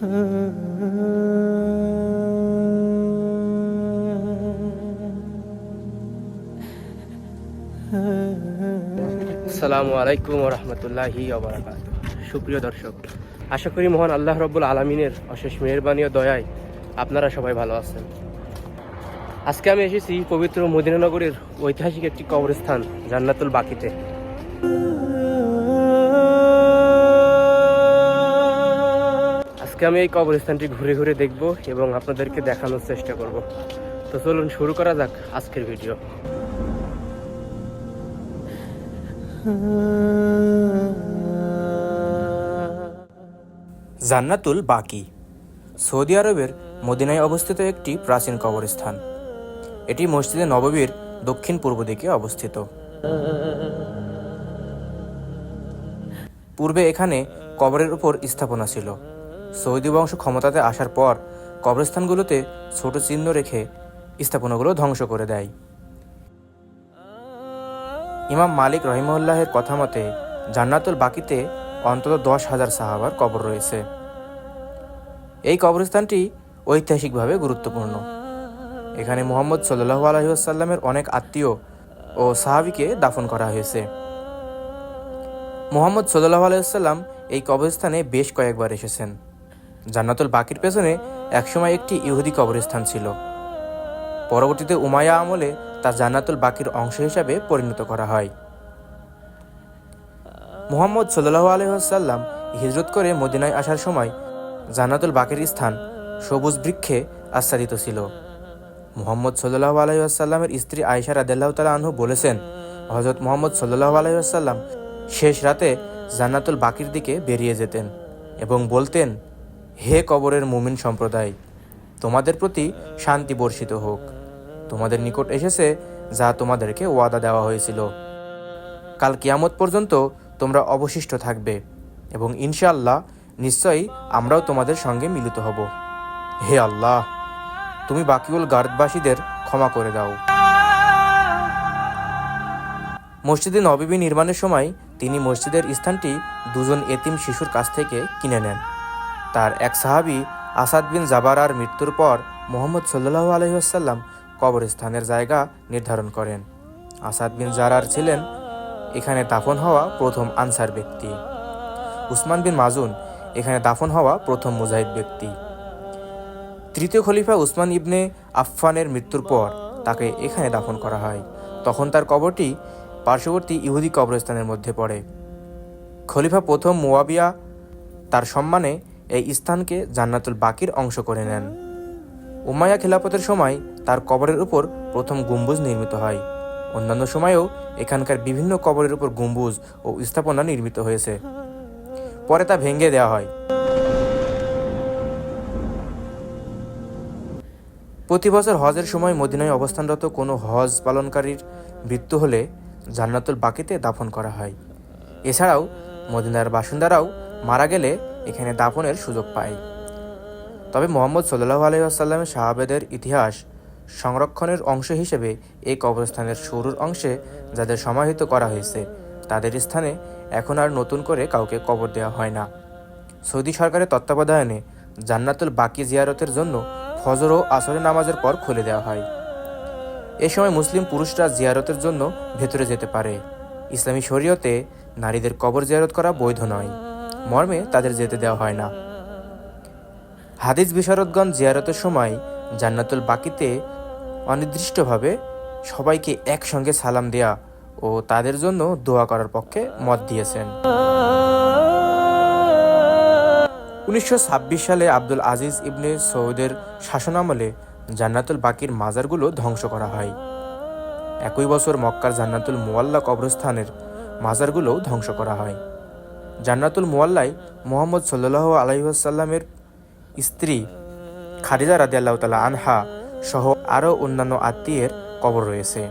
আসসালামু আলাইকুম রহমতুল্লাহি সুপ্রিয় দর্শক, আশা করি মহান আল্লাহ রব্বুল আলমিনের অশেষ মেহরবানি ও দয়ায় আপনারা সবাই ভালো আছেন। আজকে আমি এসেছি পবিত্র মদিনানগরের ঐতিহাসিক একটি কবরস্থান, জান্নাতুল বাকিতে। আজকে আমি এই কবরস্থানটি ঘুরে ঘুরে দেখব এবং আপনাদেরকে দেখানোর চেষ্টা করব। তো চলুন, শুরু করা যাক আজকের ভিডিও। জান্নাতুল বাকি, সৌদি আরবের মদিনায় অবস্থিত একটি প্রাচীন কবরস্থান। এটি মসজিদে নববীর দক্ষিণ পূর্ব দিকে অবস্থিত। পূর্বে এখানে কবরের উপর স্থাপনা ছিল। সৌদি বংশ ক্ষমতাতে আসার পর কবরস্থানগুলোতে ছোট চিহ্ন রেখে স্থাপনাগুলো ধ্বংস করে দেয়। ইমাম মালিক রহিমউল্লাহের কথা মতে, জান্নাতুল বাকিতে অন্তত দশ হাজার সাহাবার কবর রয়েছে। এই কবরস্থানটি ঐতিহাসিকভাবে গুরুত্বপূর্ণ। এখানে মোহাম্মদ সাল্লাহ আলহিউসাল্লামের অনেক আত্মীয় ও সাহাবিকে দাফন করা হয়েছে। মোহাম্মদ সাল্লাহ আলাইসাল্লাম এই কবরস্থানে বেশ কয়েকবার এসেছেন। জান্নাতুল বাকির পেছনে একসময় একটি ইহুদি কবরস্থান ছিল। পরবর্তীতে উমায়া আমলে তা জান্নাতুল বাকির অংশ হিসাবে পরিণত করা হয়। মুহাম্মদ সাল্লাহ আলহাম হিজরত করে মদিনায় আসার সময় জান্নাতুল বাকির স্থান সবুজ বৃক্ষে আচ্ছাদিত ছিল। মুহাম্মদ সাল্লাহ আলহিহাসাল্লামের স্ত্রী আয়সা রাদেল্লাহ তালা আনহু বলেছেন হজরত মোহাম্মদ সাল্লাহ আলহিহাসাল্লাম শেষ রাতে জান্নাতুল বাকির দিকে বেরিয়ে যেতেন এবং বলতেন হে কবরের মুমিন সম্প্রদায়, তোমাদের প্রতি শান্তি বর্ষিত হোক। তোমাদের নিকট এসেছে যা তোমাদেরকে ওয়াদা দেওয়া হয়েছিল। কাল কিয়ামত পর্যন্ত তোমরা অবশিষ্ট থাকবে এবং ইনশাআল্লাহ নিশ্চয়ই আমরাও তোমাদের সঙ্গে মিলিত হব। হে আল্লাহ, তুমি বাকিউল গার্দবাসীদের ক্ষমা করে দাও। মসজিদে নবীবী নির্মাণের সময় তিনি মসজিদের স্থানটি দুজন এতিম শিশুর কাছ থেকে কিনে নেন। তার এক সাহাবি আসাদ বিন জাবারার মৃত্যুর পর মোহাম্মদ সাল্লাহ আলহিহাসাল্লাম কবরস্থানের জায়গা নির্ধারণ করেন। আসাদ বিন জারার ছিলেন এখানে দাফন হওয়া প্রথম আনসার ব্যক্তি। উসমান বিন মাজুন এখানে দাফন হওয়া প্রথম মুজাহিদ ব্যক্তি। তৃতীয় খলিফা উসমান ইবনে আফফানের মৃত্যুর পর তাকে এখানে দাফন করা হয়। তখন তার কবরটি পার্শ্ববর্তী ইহুদি কবরস্থানের মধ্যে পড়ে। খলিফা প্রথম মুয়াবিয়া তার সম্মানে এই স্থানকে জান্নাতুল বাকির অংশ করে নেন। উমাইয়া খিলাফতের সময় তার কবরের উপর প্রথম গম্বুজ নির্মিত হয়। অন্যান্য সময়েও এখানকার বিভিন্ন কবরের উপর গম্বুজ ও স্থাপনা নির্মিত হয়েছে। পরে তা ভেঙে দেওয়া হয়। প্রতি বছর হজের সময় মদিনায় অবস্থানরত কোনো হজ পালনকারীর মৃত্যু হলে জান্নাতুল বাকিতে দাফন করা হয়। এছাড়াও মদিনার বাসিন্দারাও মারা গেলে এখানে দাফনের সুযোগ পায়। তবে মোহাম্মদ সাল্লাহ আলহিহাসাল্লামের সাহাবেদের ইতিহাস সংরক্ষণের অংশ হিসেবে এই কবরস্থানের শুরুর অংশে যাদের সমাহিত করা হয়েছে, তাদের স্থানে এখন আর নতুন করে কাউকে কবর দেওয়া হয় না। সৌদি সরকারের তত্ত্বাবধানে জান্নাতুল বাকি জিয়ারতের জন্য ফজর ও আসরের নামাজের পর খুলে দেওয়া হয়। এ সময় মুসলিম পুরুষরা জিয়ারতের জন্য ভেতরে যেতে পারে। ইসলামী শরীয়তে নারীদের কবর জিয়ারত করা বৈধ নয়। মর্মে তাদের যেতে দেওয়া হয় না। হাদিস বিশারদগণ জিয়ারতের সময় জান্নাতুল বাকিতে অনির্দিষ্টভাবে সবাইকে একসঙ্গে সালাম দেয়া ও তাদের জন্য দোয়া করার পক্ষে মত দিয়েছেন। উনিশশো ছাব্বিশ সালে আব্দুল আজিজ ইবনে সৌদের শাসনামলে জান্নাতুল বাকির মাজারগুলো ধ্বংস করা হয়। একই বছর মক্কার জান্নাতুল মোয়াল্লা কবরস্থানের মাজারগুলোও ধ্বংস করা হয়। জান্নাতুল মোয়াল্লায় মোহাম্মদ সাল্লাহ আলহিহাসাল্লামের স্ত্রী খাদিজা রাদিয়াল্লাহ তালা আনহা সহ আরও অন্যান্য আত্মীয়ের কবর রয়েছে।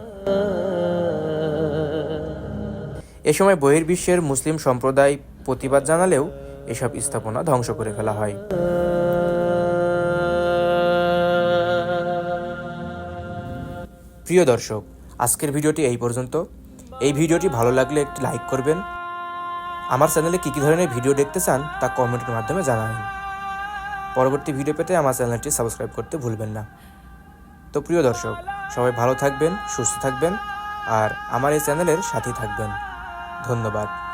এ সময় বহির্বিশ্বের মুসলিম সম্প্রদায় প্রতিবাদ জানালেও এসব স্থাপনা ধ্বংস করে ফেলা হয়। প্রিয় দর্শক, আজকের ভিডিওটি এই পর্যন্ত। এই ভিডিওটি ভালো লাগলে একটি লাইক করবেন আমার চ্যানেলে কী কী ধরনের ভিডিও দেখতে চান, তা কমেন্টের মাধ্যমে জানাবেন। পরবর্তী ভিডিও পেতে আমার চ্যানেলটি সাবস্ক্রাইব করতে ভুলবেন না। তো প্রিয় দর্শক, সবাই ভালো থাকবেন, সুস্থ থাকবেন, আর আমার এই চ্যানেলের সাথেই থাকবেন। ধন্যবাদ।